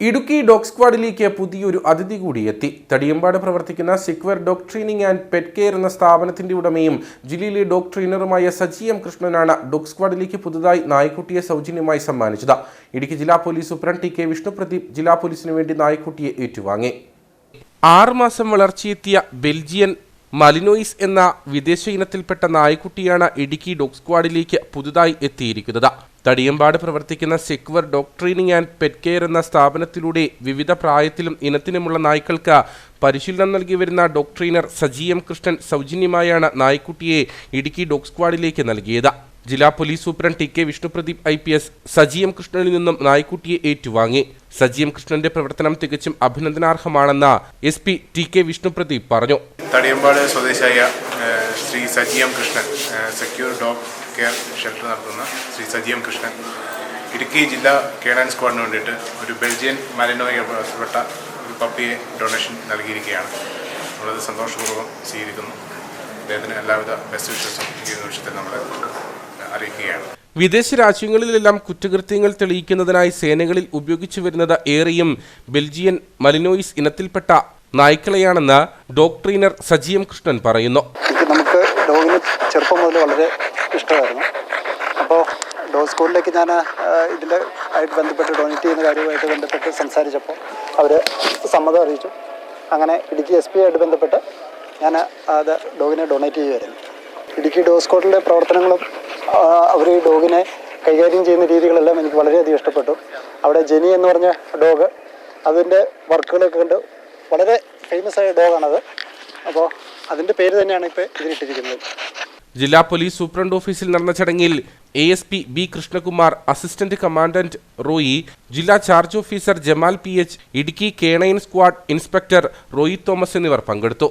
Idukki dog സ്ക്വാഡിലേക്ക് പുതിയൊരു അതിഥി കൂടി എത്തി. തടിയമ്പാട് പ്രവർത്തിക്കുന്ന secure dog training and pet care എന്ന സ്ഥാപനത്തിന്റെ ഉടമയും ജില്ലയിലെ ഡോഗ് ട്രെയിനറുമായ സജി എം കൃഷ്ണനാണ് ഡോഗ് സ്ക്വാഡിലേക്ക് പുതുതായി നായ്ക്കുട്ടിയെ സൗജന്യമായി സമ്മാനിച്ചത്. ഇടുക്കി ജില്ലാ police superintendent T K Vishnupradeep ജില്ലാ പോലീസിന് വേണ്ടി നായ്ക്കുട്ടിയെ ഏറ്റുവാങ്ങി. ആറുമാസം വളർച്ചയെത്തിയ ബെൽജിയൻ മലിനോയിസ് എന്ന വിദേശ ഇനത്തിൽപ്പെട്ട നായ്ക്കുട്ടിയാണ് ഇടുക്കി ഡോഗ് സ്ക്വാഡിലേക്ക് പുതുതായി എത്തിയിരിക്കുന്നത്. തടിയമ്പാട് പ്രവർത്തിക്കുന്ന secure dog training and pet care എന്ന സ്ഥാപനത്തിലൂടെ വിവിധ പ്രായത്തിലും ഇനത്തിനുമുള്ള നായ്ക്കൾക്ക് പരിശീലനം നൽകി വരുന്ന dog trainer Saji M Krishnan സൗജന്യമായാണ് നായ്ക്കുട്ടിയെ ഇടുക്കി ഡോഗ് സ്ക്വാഡിലേക്ക് നൽകിയത്. ജില്ലാ police superintendent T K Vishnupradeep I P S Saji M കൃഷ്ണനിൽ നിന്നും നായ്ക്കുട്ടിയെ ഏറ്റുവാങ്ങി. സജി എം കൃഷ്ണന്റെ പ്രവർത്തനം തികച്ചും അഭിനന്ദനാർഹമാണെന്ന് S P T K Vishnupradeep പറഞ്ഞു. തടിയമ്പാട് സ്വദേശിയായ Shri Saji M Krishnan secure dog care shelter നടത്തുന്ന ശ്രീ സജീവം കൃഷ്ണൻ. ഇടുക്കി ജില്ലാ കേഡാൻ സ്ക്വാഡിന് വേണ്ടിയിട്ട് ഒരു ബെൽജിയൻ മലിനോയി പെട്ട ഒരു പപ്പിയെ ഡൊണേഷൻ നൽകിയിരിക്കുകയാണ്. നമ്മളത് സന്തോഷപൂർവം സ്വീകരിക്കുന്നു. അദ്ദേഹത്തിന് എല്ലാവിധ ബെസ്റ്റ് വിശ്വസം ഈ നിമിഷത്തിൽ നമ്മൾ അറിയിക്കുകയാണ്. വിദേശ രാജ്യങ്ങളിലെല്ലാം കുറ്റകൃത്യങ്ങൾ തെളിയിക്കുന്നതിനായി സേനകളിൽ ഉപയോഗിച്ചു വരുന്നത് ഏറെയും ബെൽജിയൻ മലിനോയിസ് ഇനത്തിൽപ്പെട്ട നായ്ക്കളെയാണെന്ന് ഡോഗ് സജീവം കൃഷ്ണൻ പറയുന്നു. നമുക്ക് ഡോഗിന് ചെറുപ്പം മുതൽ വളരെ ഇഷ്ടമായിരുന്നു. അപ്പോൾ ഡോ സ്കൂളിലേക്ക് ഞാൻ ഇതിന്റെ ആയിട്ട് ബന്ധപ്പെട്ട് ഡൊണേറ്റ് ചെയ്യുന്ന കാര്യവുമായിട്ട് ബന്ധപ്പെട്ട് സംസാരിച്ചപ്പോൾ അവർ സമ്മതം അറിയിച്ചു. അങ്ങനെ ഇടുക്കി എസ് പി ആയിട്ട് ബന്ധപ്പെട്ട് ഞാൻ അത് ഡോഗിനെ ഡൊണേറ്റ് ചെയ്യുമായിരുന്നു ഇടുക്കി ഡോഗ് സ്ക്വാഡിലെ പ്രവർത്തനങ്ങളും അവർ ഈ ഡോഗിനെ കൈകാര്യം ചെയ്യുന്ന രീതികളെല്ലാം എനിക്ക് വളരെയധികം ഇഷ്ടപ്പെട്ടു. അവിടെ ജെനി എന്ന് പറഞ്ഞ ഡോഗ് അതിന്റെ വർക്കുകളൊക്കെ കണ്ട് വളരെ ഫേമസ് ആയ ഡോഗാണത്. അപ്പോൾ അതിന്റെ പേര് തന്നെയാണ് ഇപ്പോൾ ഇതിലിട്ടിരിക്കുന്നത്. ജില്ലാ പോലീസ് സൂപ്രണ്ട് ഓഫീസിൽ നടന്ന ചടങ്ങിൽ A S P B Krishnakumar assistant commandant Roy ജില്ലാ charge officer Jamal P H Idukki canine squad inspector Roy Thomas എന്നിവർ പങ്കെടുത്തു.